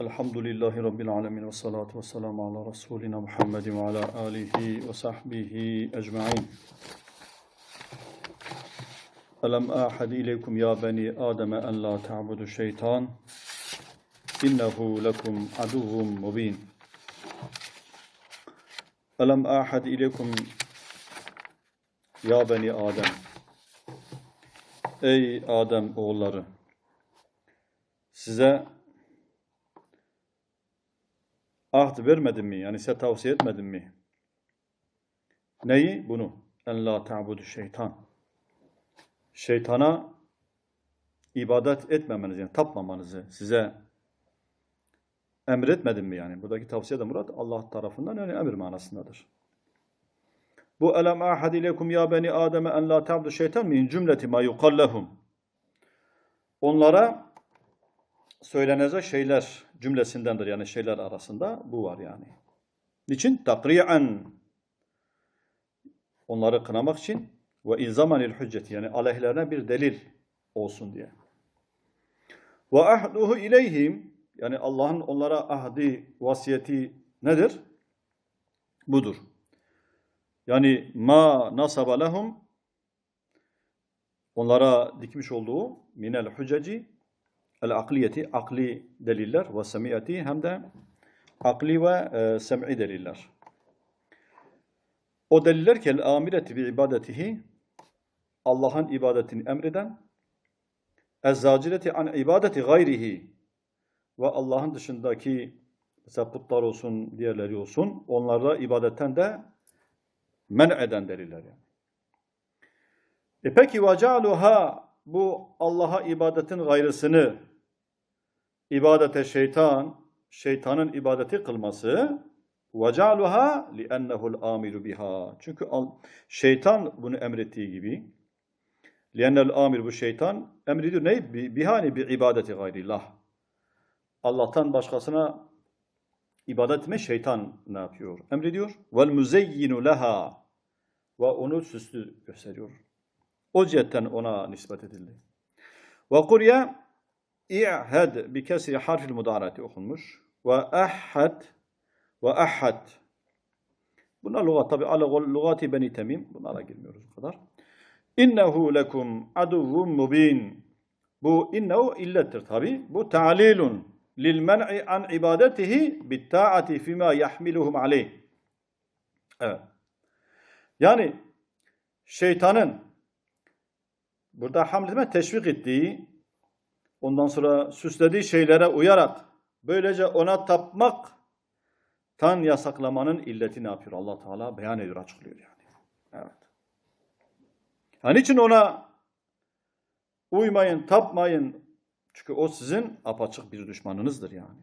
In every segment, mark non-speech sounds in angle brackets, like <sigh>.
Elhamdülillahi Rabbil alemin ve salatu ve selamu ala Resulina Muhammedin ve ala alihi ve sahbihi ecma'in. Elem ahad ileykum ya beni Adem en la ta'budu şeytan. İnnehu lekum aduvvun mubin. Elem ahad ileykum ya beni Adem. Ey Adem oğulları. Size ahd vermedim mi? Yani size tavsiye etmedim mi? Neyi? Bunu. En la ta'budu şeytan. Şeytana ibadet etmemenizi, yani tapmamanızı size emretmedim mi yani? Buradaki tavsiye de murat Allah tarafından yani emir manasındadır. Bu elem ahad ilekum ya beni Adem'e en la ta'budu şeytan min cümleti ma yukallahum. Onlara söylenecek şeyler cümlesindendir. Yani şeyler arasında bu var yani. Niçin? Takri'en. Onları kınamak için ve ilzamanil hücceti yani aleyhlerine bir delil olsun diye. Ve ahduhu ileyhim yani Allah'ın onlara ahdi, vasiyeti nedir? Budur. Yani ma nasaba lehum onlara dikmiş olduğu minel hücceci el akliyeti akli deliller ve semiyeti hem de akli ve e, sem'i deliller. O deliller ki amireti bi ibadetihi Allah'ın ibadetini emreden ezzacileti an ibadeti gayrihi ve Allah'ın dışındaki mesela putlar olsun, diğerleri olsun onlara ibadetten de men eden deliller yani. E peki ve bu Allah'a ibadetin gayrısını ibadete şeytan, şeytanın ibadeti kılması وَجَعْلُهَا لِأَنَّهُ الْآمِرُ بِهَا Çünkü şeytan bunu emrettiği gibi لِأَنَّ الْآمِرُ bu şeytan emrediyor. Ne? Bihani bir ibadeti gayrillah. Allah'tan başkasına ibadet etme şeytan ne yapıyor? Emrediyor. وَالْمُزَيِّنُ لَهَا Ve onu süslü gösteriyor. O cihetten ona nispet edildi. وَقُرْيَ İ'hed bi kesri harfil mudarati okunmuş. Ve ahad ve ahad. Bunlar lügat tabi lügati beni temim. Bunlara girmiyoruz bu kadar. İnnehu lekum aduvvun mubin. Bu innehu illettir tabi. Bu ta'lilun lil men'i an ibadetihi bit ta'ati fima yahmiluhum aleyh. Evet. Yani şeytanın burada hamletme teşvik ettiği ondan sonra süslediği şeylere uyarak böylece ona tapmak tan yasaklamanın illeti ne yapıyor Allah Teala beyan ediyor, açıklıyor yani. Evet. Yani için ona uymayın, tapmayın. Çünkü o sizin apaçık bir düşmanınızdır yani.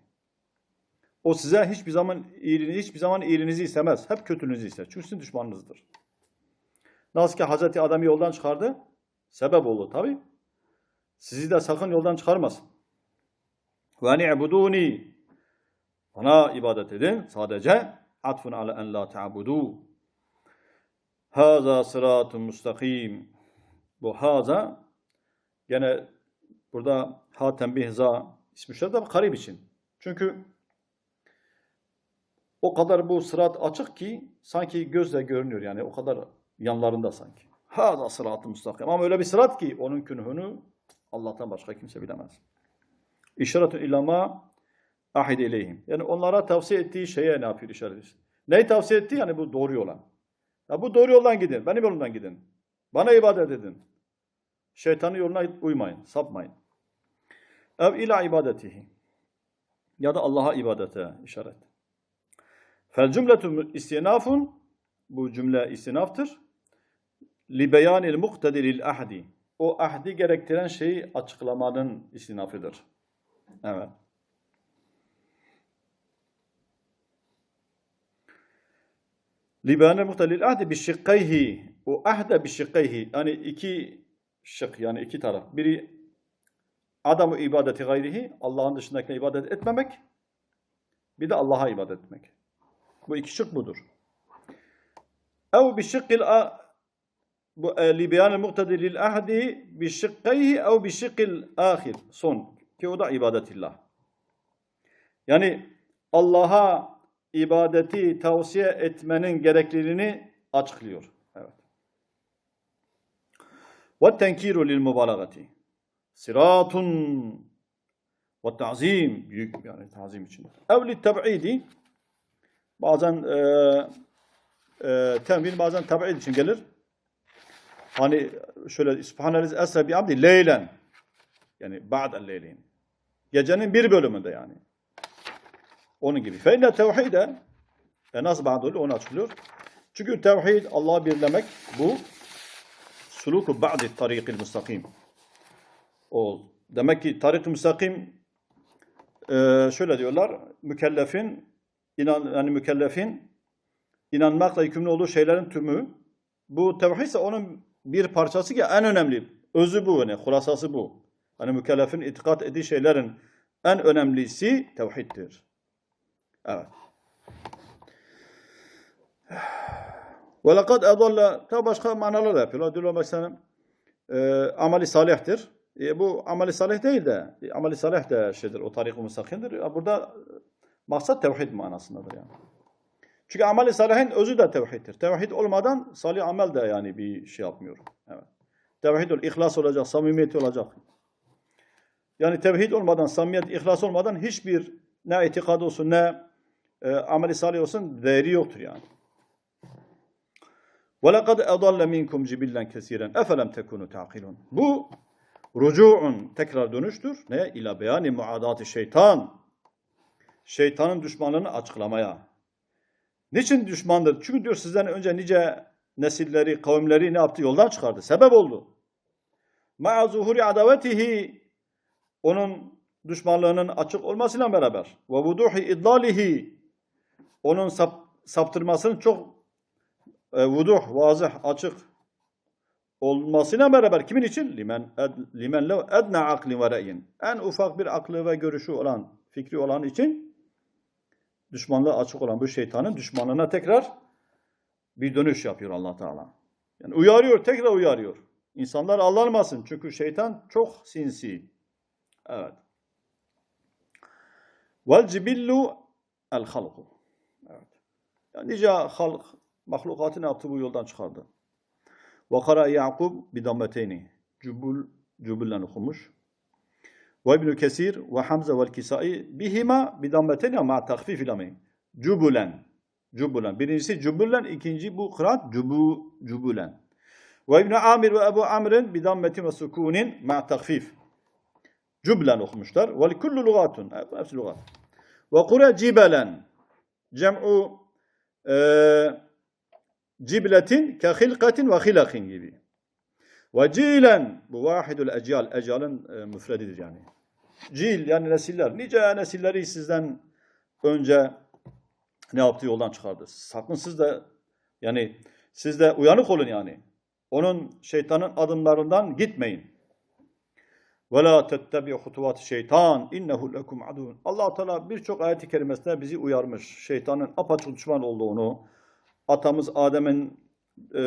O size hiçbir zaman iyiliğini, hiçbir zaman iyiliğinizi istemez. Hep kötülüğünüzü ister. Çünkü sizin düşmanınızdır. Nasıl ki Hazreti Adem'i yoldan çıkardı? Sebep oldu tabi. Sizi de sakın yoldan çıkarmasın. Ve ni'buduni. Bana ibadet edin sadece. Atfun ala en la ta'budu. Haza sıratun mustakim. Bu haza gene burada ha tembih za ismişler de karib için. Çünkü o kadar bu sırat açık ki sanki gözle görünüyor yani o kadar yanlarında sanki. Haza sıratı mustakim. Ama öyle bir sırat ki onun künhünü Allah'tan başka kimse bilemez. İşaretun ilama ahid ileyhim. Yani onlara tavsiye ettiği şeye ne yapıyor işaret ediyor. Neyi tavsiye etti? Yani bu doğru yoldan. Ya bu doğru yoldan gidin. Benim yolumdan gidin. Bana ibadet edin. Şeytanın yoluna uymayın. Sapmayın. Ev ila ibadetihi. Ya da Allah'a ibadete işaret. Fel cümletu istinafun. Bu cümle istinaftır. Li beyanil muhtediril ahdi o ahdi gerektiren şeyi açıklamanın istinafıdır. Evet. Libane muhtelil ahdi bi şikkayhi. O ahde bi şikkayhi. Yani iki şık yani iki taraf. Biri adamı ibadeti gayrihi. Allah'ın dışındakine ibadet etmemek. Bir de Allah'a ibadet etmek. Bu iki şık budur. Ev bi şıkkil bu li beyanil muktedi lil ahdi bi şıkkayhi ev bi şıkkil ahir. Son. Ki o da ibadetillah. Yani Allah'a ibadeti tavsiye etmenin gerekliliğini açıklıyor. Evet. Ve tenkiru lil mübalagati. Siratun ve ta'zim büyük yani tazim için. Evli teb'idi bazen e, e, temvil bazen teb'id için gelir. Hani şöyle Subhanallah esra bi abdi leylen yani ba'del leyleyn. Gecenin bir bölümünde yani. Onun gibi. Fe inne tevhide e nasıl ba'dul onu açıklıyor. Çünkü tevhid Allah'ı birlemek bu suluku ba'di tarikil mustakim. O demek ki tarik-i müstakim e, şöyle diyorlar. Mükellefin inan yani mükellefin inanmakla yükümlü olduğu şeylerin tümü bu tevhid ise onun bir parçası ki en önemli. Özü bu yani hulasası bu. Hani mükellefin itikat ettiği şeylerin en önemlisi tevhiddir. Evet. Ve lekad edalle tabi başka manalar da yapıyorlar. Diyorlar mesela e, ameli salihtir. E, bu ameli salih değil de e, ameli salih de şeydir o tarik-ı müstakimdir. E, Burada e, maksat tevhid manasındadır yani. Çünkü ameli salihin özü de tevhiddir. Tevhid olmadan salih amel de yani bir şey yapmıyor. Evet. Tevhid ol, ihlas olacak, samimiyet olacak. Yani tevhid olmadan, samimiyet, ihlas olmadan hiçbir ne itikad olsun ne e, ameli salih olsun değeri yoktur yani. وَلَقَدْ اَضَلَّ مِنْكُمْ جِبِلًّا كَثِيرًا اَفَلَمْ تَكُونُوا تَعْقِلُونَ Bu rucu'un tekrar dönüştür. Ne? İla beyani muadati şeytan. Şeytanın düşmanlığını açıklamaya. Niçin düşmandır? Çünkü diyor sizden önce nice nesilleri, kavimleri ne yaptı? Yoldan çıkardı. Sebep oldu. Ma'a zuhuri adavetihi onun düşmanlığının açık olmasıyla beraber ve vuduhi idlalihi onun sap, saptırmasının çok e, vuduh, vazih, açık olmasıyla beraber kimin için? Limen ed, limen lev edna aklin ve re'yin. En ufak bir aklı ve görüşü olan, fikri olan için düşmanlığı açık olan bu şeytanın düşmanlığına tekrar bir dönüş yapıyor Allah Teala. Yani uyarıyor, tekrar uyarıyor. İnsanlar aldanmasın çünkü şeytan çok sinsi. Evet. Vel cibillu el halku. Evet. Yani nice halk, mahlukatı ne yaptı bu yoldan çıkardı. Ve kara Yakub bidammeteyni. Cubul, cubullen okumuş. Ve İbn-i Kesir ve Hamza vel Kisai bihima bidammeteyni ama takfif ilameyn. Cubulen. Cubulen. Birincisi cubullen, ikinci bu kıraat cubu, cubulen. Ve İbn Amir ve Ebu Amr'in bidammetin ve sukunin ma takfif. Cüblen okumuşlar. Ve kullu lugatun. Hepsi lugat. Ve kure cibelen. Cem'u e, cibletin ke hilkatin ve hilakin gibi. Ve cilen. Bu vahidul ecal. Ecalın e, müfredidir yani. Cil yani nesiller. Nice nesilleri sizden önce ne yaptı yoldan çıkardı. Sakın siz de yani siz de uyanık olun yani. Onun şeytanın adımlarından gitmeyin. Ve la tettebi hutuvat şeytan innehu lekum adun. Allah Teala birçok ayet-i kerimesinde bizi uyarmış. Şeytanın apaçık düşman olduğunu, atamız Adem'in e,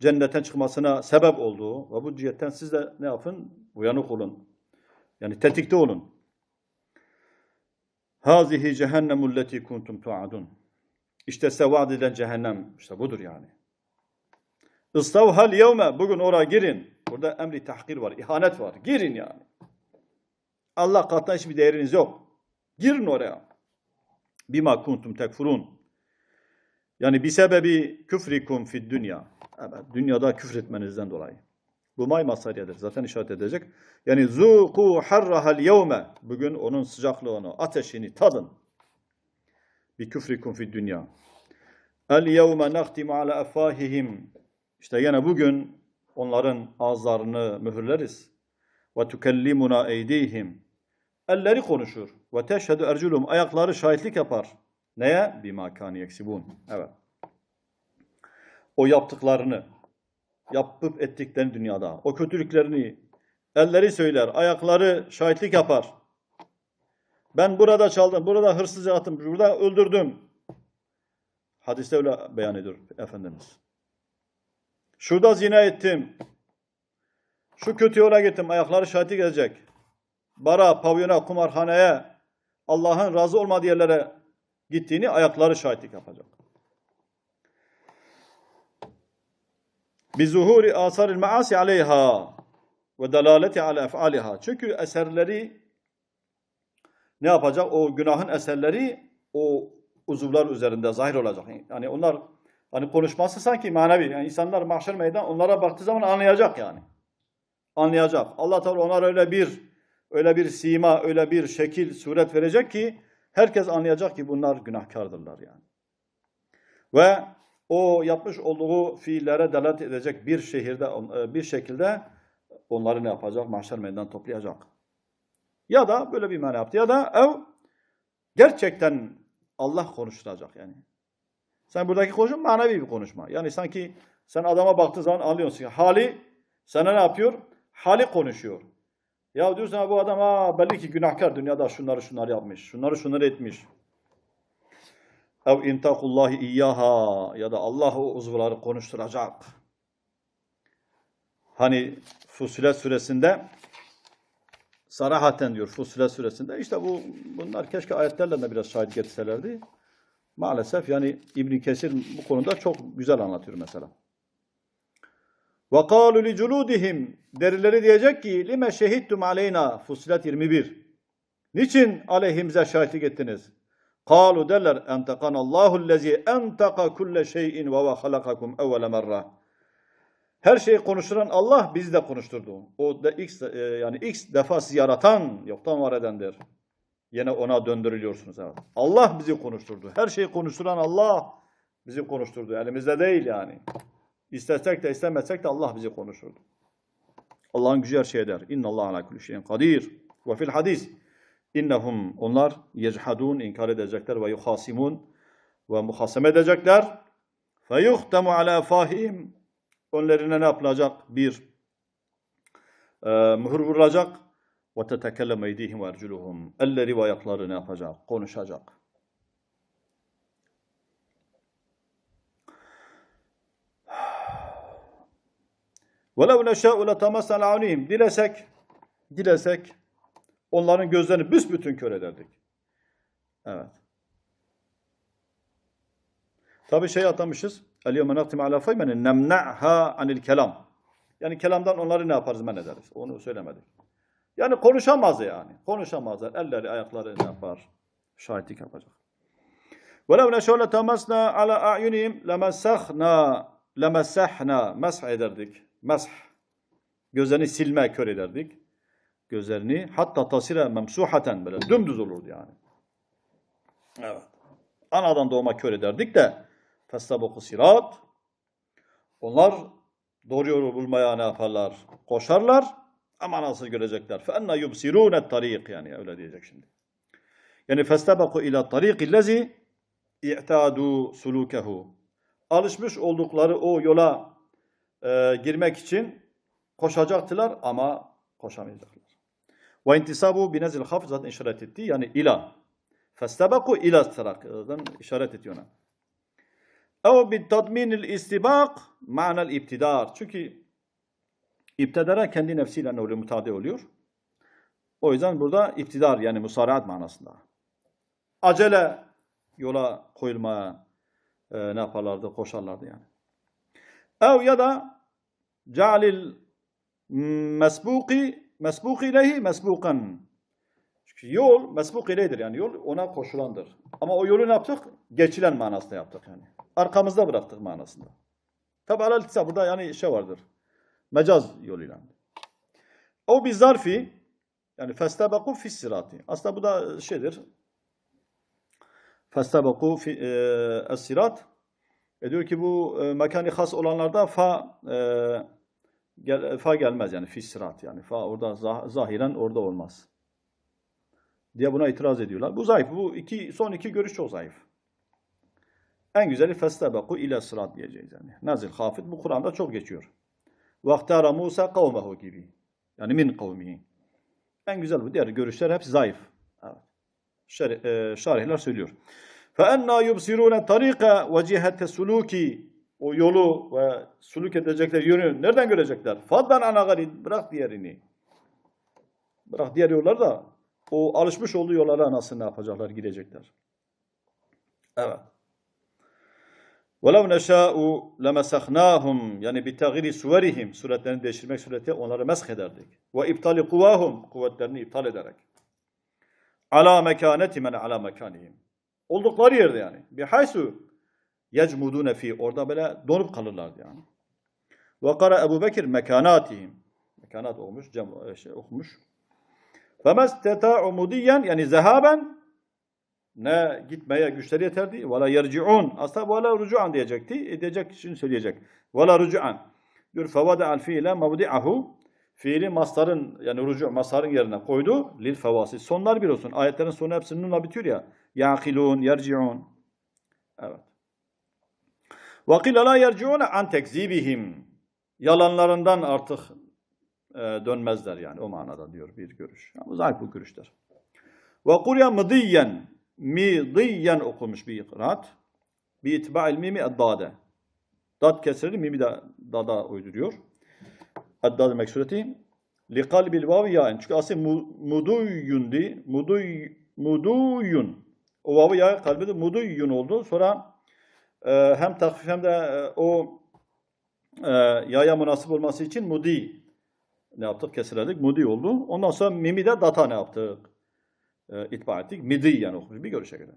cennetten çıkmasına sebep olduğu ve bu cihetten siz de ne yapın? Uyanık olun. Yani tetikte olun. Hazihi cehennemul leti kuntum tuadun. İşte size vaat cehennem işte budur yani. İstavhal yevme bugün oraya girin. Burada emri tahkir var, ihanet var. Girin yani. Allah katında hiçbir değeriniz yok. Girin oraya. Bima kuntum tekfurun. Yani bir sebebi küfrikum fid dünya. Evet, dünyada küfretmenizden dolayı. Bu may masariyedir. Zaten işaret edecek. Yani zuku harrahal yevme. Bugün onun sıcaklığını, ateşini tadın. Bi küfrikum fid dünya. El yevme nahtimu ala afahihim. İşte yine bugün onların ağızlarını mühürleriz. Ve tukellimuna eydihim. Elleri konuşur. Ve teşhedü erculum. Ayakları şahitlik yapar. Neye? Bima kâni yeksibun. Evet. O yaptıklarını, yapıp ettiklerini dünyada, o kötülüklerini elleri söyler, ayakları şahitlik yapar. Ben burada çaldım, burada hırsızca attım, burada öldürdüm. Hadiste öyle beyan ediyor Efendimiz. Şurada zina ettim. Şu kötü yola gittim. Ayakları şahitlik edecek. Bara, pavyona, kumarhaneye, Allah'ın razı olmadığı yerlere gittiğini ayakları şahitlik yapacak. Bizuhuri asaril maasi aleyha ve dalaleti ala ef'aliha. Çünkü eserleri ne yapacak? O günahın eserleri o uzuvlar üzerinde zahir olacak. Yani onlar hani konuşması sanki manevi. Yani insanlar mahşer meydan onlara baktığı zaman anlayacak yani. Anlayacak. Allah Teala onlara öyle bir öyle bir sima, öyle bir şekil, suret verecek ki herkes anlayacak ki bunlar günahkardırlar yani. Ve o yapmış olduğu fiillere delalet edecek bir şehirde bir şekilde onları ne yapacak? Mahşer meydan toplayacak. Ya da böyle bir mana yaptı ya da ev gerçekten Allah konuşturacak yani. Sen buradaki konuşma manevi bir konuşma. Yani sanki sen adama baktığın zaman anlıyorsun ki hali sana ne yapıyor? Hali konuşuyor. Ya diyorsun bu adam ha belli ki günahkar dünyada şunları şunları yapmış. Şunları şunları etmiş. Ev intakullahi iyyaha ya da Allah o uzuvları konuşturacak. Hani Fusilet suresinde sarahaten diyor Fussilet suresinde. İşte bu bunlar keşke ayetlerle de biraz şahit getirselerdi. Maalesef yani İbn Kesir bu konuda çok güzel anlatıyor mesela. Ve kalu li culudihim derileri diyecek ki lime şehittum aleyna Fussilet 21. Niçin aleyhimize şahitlik ettiniz? Kalu derler entekanallahu lezi enteka kulle şeyin ve ve halakakum evvele merra. Her şeyi konuşturan Allah biz de konuşturdu. O da ilk, e, yani ilk defa sizi yaratan, yoktan var edendir. Yine ona döndürülüyorsunuz. Evet. Allah bizi konuşturdu. Her şeyi konuşturan Allah bizi konuşturdu. Elimizde değil yani. İstesek de istemesek de Allah bizi konuşturdu. Allah'ın gücü her şeye der. İnna Allah ala kulli şeyin kadir. Ve fil hadis innahum onlar yechadun inkar edecekler ve yuhasimun ve muhaseme edecekler. Fe yuhtemu ala fahim önlerine ne yapılacak? Bir e, mühür vurulacak. Ve tetekellem eydihim ve erculuhum. Elleri ve ayakları ne yapacak? Konuşacak. وَلَوْ نَشَاءُ لَتَمَسَّنَ عَنِيهِمْ Dilesek, dilesek onların gözlerini büsbütün kör ederdik. Evet. Tabi şey atamışız. اَلْيَوْمَ نَقْتِمَ عَلَى فَيْمَنِ نَمْنَعْهَا عَنِ kelam. Yani kelamdan onları ne yaparız men ederiz. Onu söylemedik. Yani konuşamaz yani. Konuşamazlar. Elleri, ayakları ne yapar? Şahitlik yapacak. وَلَوْ نَشَاءُ لَتَمَسْنَا عَلَى أَعْيُنِهِمْ لَمَسَّخْنَا لَمَسَّحْنَا Mesh ederdik. Mesh. Gözlerini silme, kör ederdik. Gözlerini hatta tasire memsuhaten böyle dümdüz olurdu yani. Evet. Anadan doğma kör ederdik de festaboku sirat onlar doğru yolu bulmaya ne yaparlar? Koşarlar ama nasıl görecekler? Fe enna yubsirune tarik yani öyle diyecek şimdi. Yani festabaku ila tariqi lezi i'tadu sulukehu. Alışmış oldukları o yola e, girmek için koşacaktılar ama koşamayacaklar. Ve intisabu binezil hafız zaten işaret etti. Yani ila. Festebaku ila sırakdan işaret ediyor ona. Ev bit tadminil istibak ma'nel iptidar. Çünkü iptidara kendi nefsiyle ne oluyor? Mutade oluyor. O yüzden burada iktidar yani musaraat manasında. Acele yola koyulmaya e, ne yaparlardı? Koşarlardı yani. Ev ya da cealil mesbuki mesbuki ileyhi mesbukan. Çünkü yol mesbuk ileydir yani yol ona koşulandır. Ama o yolu ne yaptık? Geçilen manasında yaptık yani. Arkamızda bıraktık manasında. Tabi alel burada yani şey vardır. Mecaz yoluyla. O bir zarfi yani festebeku fis sirati. Aslında bu da şeydir. Festebeku fi e, es-sirat. E diyor ki bu e, mekani has olanlarda fa e, gel, fa gelmez yani fis sirat yani. Fa orada zah, zahiren orada olmaz. Diye buna itiraz ediyorlar. Bu zayıf. Bu iki son iki görüş çok zayıf. En güzeli festebeku ile sırat diyeceğiz yani. Nazil hafid bu Kur'an'da çok geçiyor. Vaktara Musa kavmehu gibi. Yani min kavmihi. En güzel bu. Diğer görüşler hep zayıf. Evet. Şer, e, şarihler söylüyor. فَاَنَّا يُبْصِرُونَ طَرِيقَ وَجِهَةَ سُلُوكِ O yolu ve suluk edecekler yönü nereden görecekler? Faddan ana garid. Bırak diğerini. Bırak diğer yolları da o alışmış olduğu yollara nasıl ne yapacaklar? Gidecekler. Evet. وَلَوْ نَشَاءُ لَمَسَخْنَاهُمْ Yani بِتَغِيرِ suverihim Suretlerini değiştirmek sureti onları mesk ederdik. وَاِبْتَالِ قُوَاهُمْ Kuvvetlerini iptal ederek. ala mekaneti men ala mekanihim. Oldukları yerde yani. Bihaysu yecmudune fi orada böyle donup kalırlardı yani. Ve kara Ebu Bekir mekanatihim. Mekanat olmuş, cem, şey, okumuş. Femesteta'u mudiyen yani zehaben ne gitmeye güçleri yeterdi. Ve la yerci'un. Aslında ve la rucu'an diyecekti. E, diyecek şimdi söyleyecek. Ve la rucu'an. Diyor fevada'al fiile mevdi'ahu. Fiili mastarın yani rucu mastarın yerine koydu. Lil fevasil. Sonlar bir olsun. Ayetlerin sonu hepsi nunla bitiyor ya. Yaqilun, yerci'un. Evet. Qila la yerci'un an tekzibihim. Yalanlarından artık e, dönmezler yani o manada diyor bir görüş. Ama zayıf bu görüşler. Kurya mıdiyyen midiyyen okumuş bir kıraat. İtba'il mimi eddade. Dad kesreli mimi de dada uyduruyor. Eddade meksureti. Li kalbil vavi ya'in. Çünkü asıl mu- muduyyundi. Muduy, muduyun. O vavi ya kalbi de muduyyun oldu. Sonra hem takfif hem de e, o e, yaya münasip olması için mudi ne yaptık? Kesirledik. Mudi oldu. Ondan sonra mimi de data ne yaptık? E, itba ettik. Midi yani okumuş. Bir görüşe göre.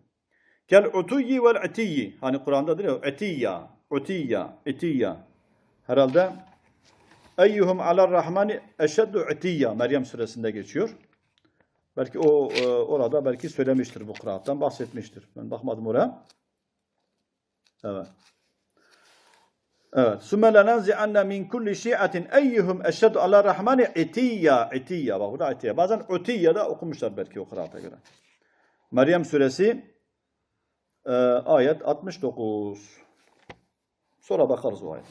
Kel utuyyi vel etiyyi. Hani Kur'an'da diyor ya etiyya, utiyya, etiyya. Herhalde eyyuhum alar rahmani eşeddu etiyya. Meryem suresinde geçiyor. Belki o e, orada belki söylemiştir bu kıraattan bahsetmiştir. Ben bakmadım oraya. Evet. Evet. Sümme lenenzi'anne min kulli şi'atin eyyuhum eşhedü ala rahmani itiyya. İtiyya. Bak burada itiyya. Bazen ötiyya da okumuşlar belki o kıraata göre. Meryem suresi e, ayet 69. Sonra bakarız o ayete.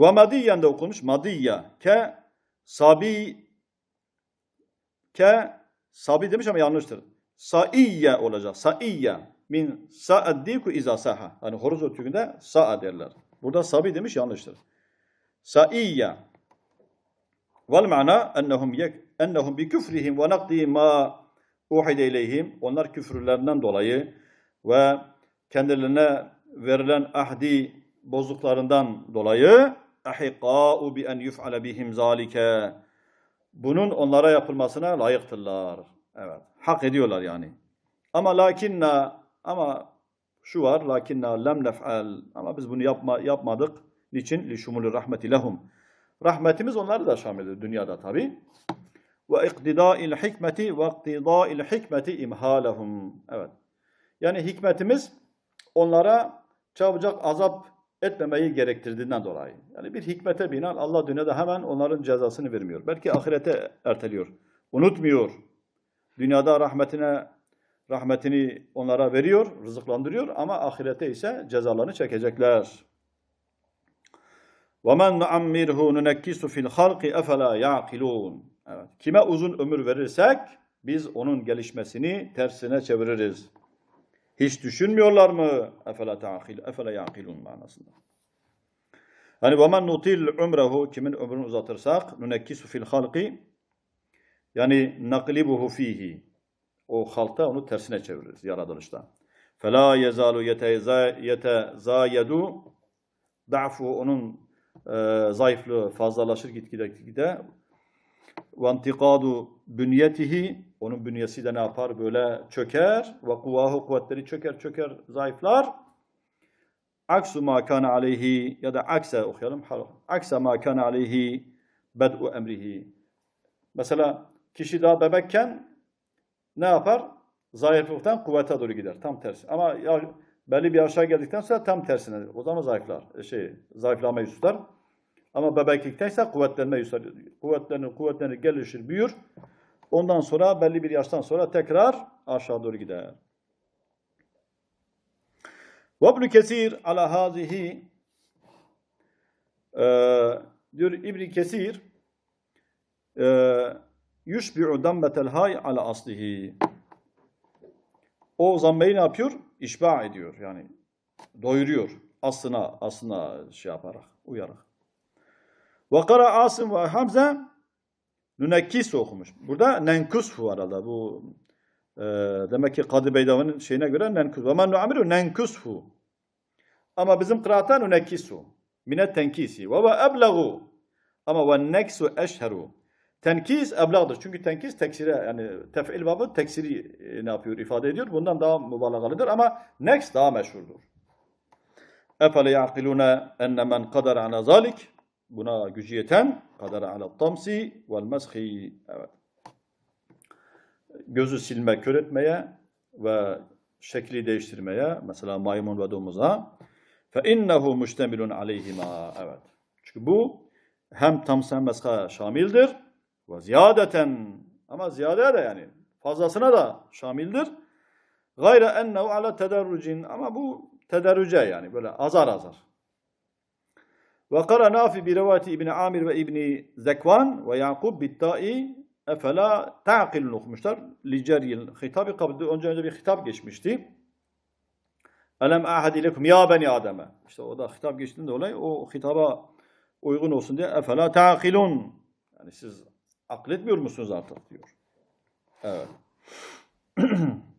Ve madiyen de okumuş. Madiyya. Ke sabi ke sabi demiş ama yanlıştır. Saiyye olacak. Saiyye. Min sa'addiku iza saha. Hani horoz ötüğünde sa'a derler. Burada sabi demiş yanlıştır. Saiyye. Vel ma'na ennehum yek ennehum bi küfrihim ve nakdi ma uhide ileyhim. Onlar küfürlerinden dolayı ve kendilerine verilen ahdi bozduklarından dolayı ahiqa'u bi en yuf'ale bihim zalike. Bunun onlara yapılmasına layıktırlar. Evet. Hak ediyorlar yani. Ama lakinna ama şu var lakinna lem nef'al ama biz bunu yapma, yapmadık. Niçin? Li şumulü rahmeti lehum. Rahmetimiz onları da şamildir dünyada tabi. Ve iktidâil hikmeti ve iktidâil hikmeti imhalehum. Evet. Yani hikmetimiz onlara çabucak azap etmemeyi gerektirdiğinden dolayı. Yani bir hikmete binaen Allah dünyada hemen onların cezasını vermiyor. Belki ahirete erteliyor. Unutmuyor. Dünyada rahmetine rahmetini onlara veriyor, rızıklandırıyor ama ahirete ise cezalarını çekecekler. وَمَنْ نُعَمِّرْهُ نُنَكِّسُ فِي الْخَلْقِ اَفَلَا يَعْقِلُونَ Evet. Kime uzun ömür verirsek biz onun gelişmesini tersine çeviririz. Hiç düşünmüyorlar mı? Efela ta'kil, efela ya'kilun manasında. Hani وَمَنْ نُطِيلْ عُمْرَهُ Kimin ömrünü uzatırsak نُنَكِّسُ فِي الْخَلْقِ yani naklibuhu fihi. O halta onu tersine çeviririz yaratılışta. Fela yezalu yetezayedu da'fu onun e, zayıflığı fazlalaşır gitgide gitgide. Ve intikadu bünyetihi onun bünyesi de ne yapar? Böyle çöker. Ve kuvahu kuvvetleri çöker çöker zayıflar. Aksu ma kana aleyhi ya da aksa okuyalım. Aksa ma kana aleyhi bed'u emrihi. Mesela Kişi daha bebekken ne yapar? Zayıflıktan kuvvete doğru gider. Tam tersi. Ama ya, belli bir aşağı geldikten sonra tam tersine. O zaman zayıflar. E, şey, zayıflamayı tutar. Ama bebeklikte ise kuvvetlenme yükselir. Kuvvetlenir, kuvvetlenir, gelişir, büyür. Ondan sonra belli bir yaştan sonra tekrar aşağı doğru gider. Vabnu Kesir ala hazihi e, diyor İbni Kesir e, yushbi'u dammetel hay ala aslihi o zammeyi ne yapıyor? İşba ediyor yani doyuruyor aslına aslına şey yaparak uyarak. Ve kara Asım ve Hamza Nünekkis okumuş. Burada nenkusfu var arada. Bu e, demek ki Kadı Beydava'nın şeyine göre nenkus. Ve men nu'amiru nenkusfu. Ama bizim kıraatta nünekkisu. Minet tenkisi. Ve ve ebleğu. Ama ve neksu eşheru. Tenkis eblağdır. Çünkü tenkis teksire yani tef'il babı teksiri e, ne yapıyor ifade ediyor. Bundan daha mübalağalıdır ama neks daha meşhurdur. Efele ya'kilune enne men kadar ala zalik. Buna gücü yeten kadar ala tamsi vel meshi. Evet. Gözü silme, kör etmeye ve şekli değiştirmeye mesela maymun ve domuza fe innehu müştemilun aleyhima. Evet. Çünkü bu hem tamsa hem meska şamildir ve ziyadeten ama ziyade de yani fazlasına da şamildir. Gayre ennehu ala tederrucin ama bu tederrüce yani böyle azar azar. Ve kara nafi bi rivayeti İbni Amir ve İbni Zekvan ve Yakub bitta'i efela ta'qilun okumuşlar. Li ceriyil hitabı kabul önce önce bir hitap geçmişti. Elem ahad ilekum ya beni Adem'e. İşte o da hitap geçtiğinde olay o hitaba uygun olsun diye efela ta'qilun. Yani siz akletmiyor musunuz artık diyor. Evet. <clears throat>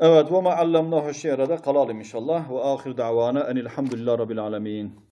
Evet ve ma allamnahu şi'ra da kalalım inşallah ve ahir davana enilhamdülillah rabbil alemin.